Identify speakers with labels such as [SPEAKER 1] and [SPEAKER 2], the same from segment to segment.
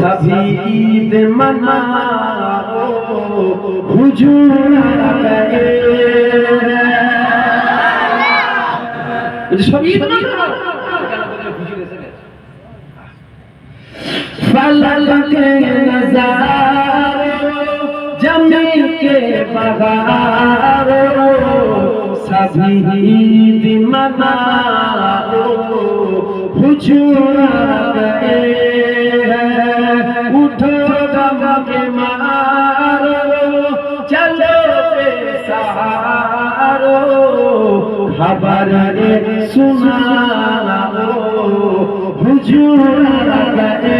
[SPEAKER 1] सभी मनाओ फल के नजारो जमीन के बगारो सभी मनाओ हुजूर সাহারো খবর রে সুনাও হুজুর রে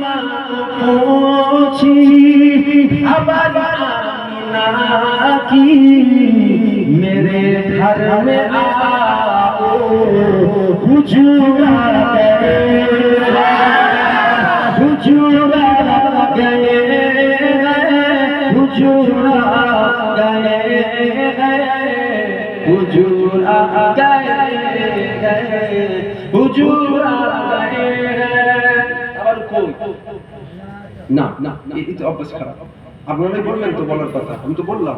[SPEAKER 1] মা পৌঁছি আবার নাকি মেরে ঘর মে আও, হুজুরা গে হুজুরা গে হুজুরা গে হুজুরা গে হুজুরা না না
[SPEAKER 2] তো অভ্যাস খারাপ। আপনারাই বললেন তো বলার কথা আমি তো বললাম।